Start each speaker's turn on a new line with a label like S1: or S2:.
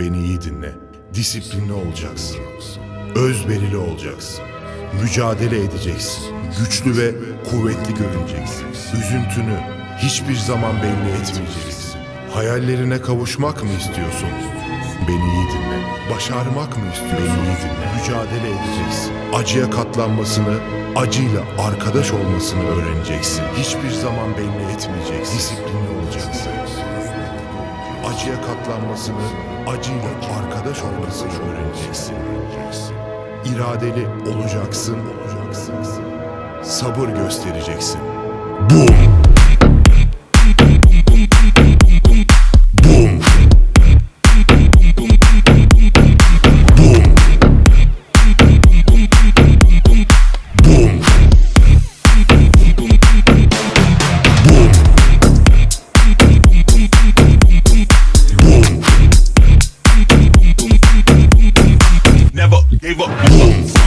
S1: Beni iyi dinle. Disiplinli olacaksın. Özverili olacaksın. Mücadele edeceksin. Güçlü ve kuvvetli görüneceksin. Üzüntünü hiçbir zaman belli etmeyeceksin. Hayallerine kavuşmak mı istiyorsun? Beni iyi dinle. Başarmak mı istiyorsun? Beni iyi dinle. Mücadele edeceksin. Acıya katlanmasını, acıyla arkadaş olmasını öğreneceksin. Hiçbir zaman belli etmeyeceksin. Disiplinli olacaksın. Acıya katlanmasını, acıyla arkadaş olmasını öğreneceksin. İradeli olacaksın, olacaksın. Sabır göstereceksin. Bum!
S2: Gave up.